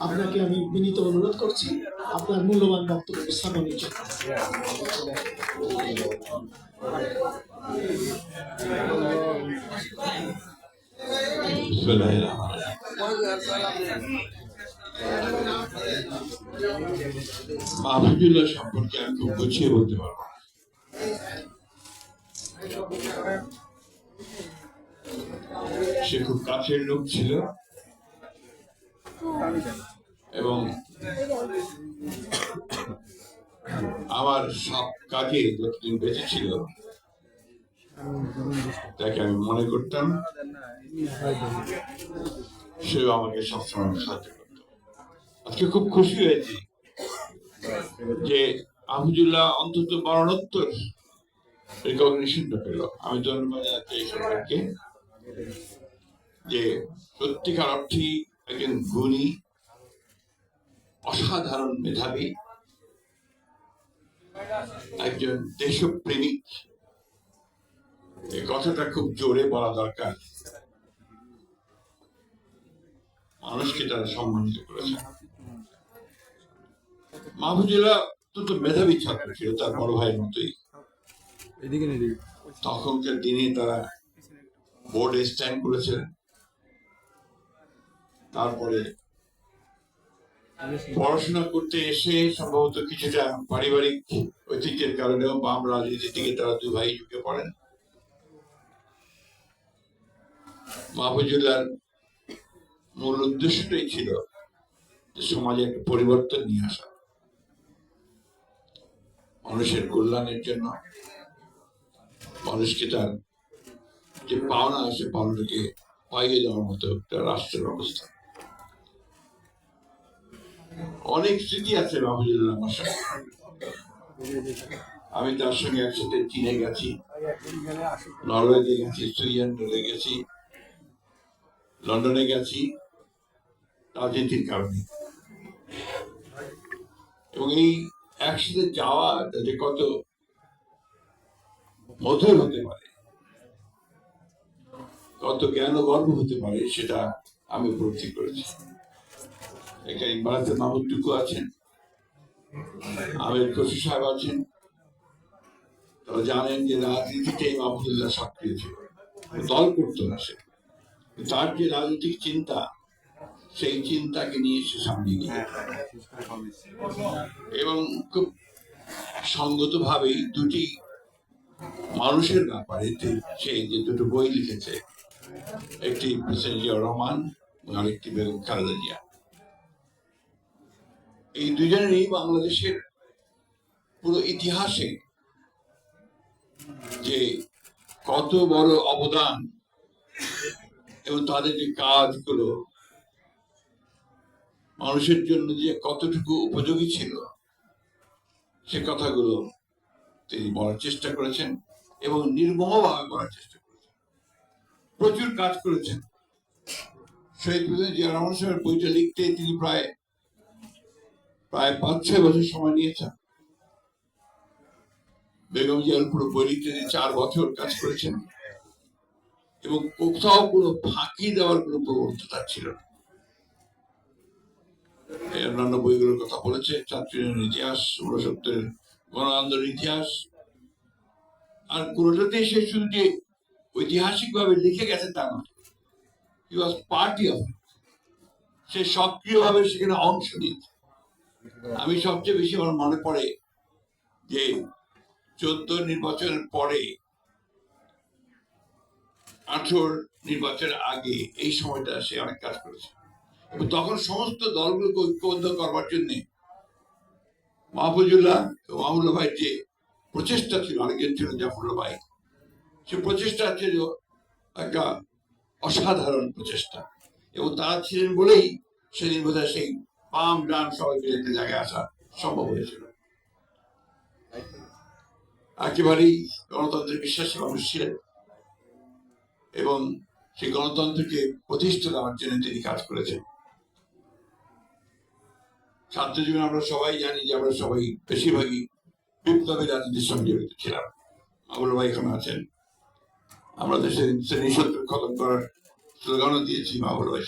আপনাকে আমি বিনীত অনুরোধ করছি আপনার মূল্যবান বক্তব্য স্থাপনের জন্য মাহফুজুল্লাহ সম্পর্কে আমি খুব গুছিয়ে বলতে পারব। সে খুব কাছের লোক ছিল এবং আমার সব কাজে যতদিন বেঁচে ছিল, তাকে আমি মনে করতাম, সেও আমাকে সবসময় সাহায্য করতো। আজকে খুব খুশি হয়েছি যে আহমদুল্লাহ অন্তত মরণোত্তর রেকগনিশনটা পেল। আমি জানাচ্ছি এই যে সত্যিকার অর্থেই একজন গুণী অসাধারণ মেধাবী একজন দেশপ্রেমিক। এই কথাটা খুব জোরে বলা দরকার। মানুষকে তারা সম্মানিত করেছে। মাহফুজুল্লাহ অত্যন্ত মেধাবী ছাত্র ছিল তার বড় ভাইয়ের মতোই। তখনকার দিনে তারা বোর্ডে স্ট্যান্ড করেছিলেন। তারপরে পড়াশোনা করতে এসে সম্ভবত কিছুটা পারিবারিক ঐতিহ্যের কারণেও বাম রাজনীতি থেকে তারা দুই ভাই ঝুঁকে পড়েন। মাহফুজুল্লাহর মূল উদ্দেশ্যটাই ছিল যে সমাজে একটা পরিবর্তন নিয়ে আসা। মানুষের কল্যাণের জন্য মানুষকে তার যে পাওনা আছে পাওনাটাকে পাইয়ে দেওয়ার মতো একটা রাষ্ট্রের ব্যবস্থা অনেক স্মৃতি আছে মাহবুবুল্লাহ আমার আমি তার সঙ্গে একসাথে চীনে গেছি, নরওয়েতে গেছি, সুইজারল্যান্ডে গেছি, লন্ডনে গেছি, রাজনীতির কারণে। এবং এই একসাথে যাওয়া যে কত মধুর হতে পারে, কত জ্ঞান গর্ব হতে পারে, সেটা আমি উপলব্ধি করেছি। এখানে ইমরাতে মাহমুদ টুকু আছেন। আমির কসি সাহেব আছেন। তারা জানেন যে রাজনীতিতেই মাহমুদুল্লাহ সক্রিয় ছিল। দল করতো না সে। তার যে রাজনৈতিক চিন্তা, সেই চিন্তাকে নিয়ে সে সামনে গিয়ে এবং খুব সঙ্গত ভাবেই দুটি মানুষের ব্যাপারে সে যে দুটো বই লিখেছে, একটি প্রেসিডেন্ট রহমান এবং আরেকটি বেগম খালেদা জিয়া। এই দুজনেরই বাংলাদেশের পুরো ইতিহাসে যে কত বড় অবদান এবং তাদের যে কাজগুলো, মানুষের জন্য যে কতটুকু উপযোগী ছিল, সে কথাগুলো তিনি বলার চেষ্টা করেছেন এবং নির্মমভাবে বলার চেষ্টা করেছেন। প্রচুর কাজ করেছেন। শহীদ জিয়া রহমান সাহেবের বইটা লিখতে তিনি প্রায় প্রায় পাঁচ, ছয় বছর সময় নিয়েছেন বেগম জিয়ার পুরো বই লিখতে তিনি চার বছর কাজ করেছেন, এবং কোথাও কোনো ফাঁকি দেওয়ার কোনো প্রবণতা ছিল না। অন্যান্য বইগুলোর কথা বলেছে ছাত্রীর ইতিহাস ঊনসত্তরের গণ আন্দোলনের ইতিহাস। আর কোনোটাতেই সে শুধু যে ঐতিহাসিক ভাবে লিখে গেছে তা নয় হি ওয়াজ পার্টি অফ সে সক্রিয়ভাবে সেখানে অংশ নিয়েছে। আমি সবচেয়ে বেশি আমার মনে পড়ে যে চোদ্দ নির্বাচনের পরে আঠেরোর নির্বাচনের আগে এই সময়টা সে অনেক কাজ করেছে। তখন সমস্ত দলগুলোকে ঐক্যবদ্ধ করবার জন্য মাহফুজুল্লাহ যে প্রচেষ্টা ছিল, আরেকজন ছিল ভাই, সে প্রচেষ্টা ছিল একটা অসাধারণ প্রচেষ্টা। এবং তারা ছিলেন বলেই সেদিন বোধহয় সেই পাম ডান সবাই মিলে একটা জায়গায় আসা সম্ভব হয়েছিল। একেবারেই গণতন্ত্রের বিশ্বাসী মানুষ ছিলেন এবং সেই গণতন্ত্রকে প্রতিষ্ঠা দেওয়ার জন্য তিনি কাজ করেছেন। ছাত্র জীবনে আমরা সবাই জানি যে আমরা সবাই বেশিরভাগই বিপ্লবী রাজনীতির সঙ্গে জড়িত ছিলাম। আবুল ভাই এখানে আছেন। আমরা দেশের শ্রেণি সত্তর খতম করার স্লোগানও দিয়েছি মাহবুল ভাই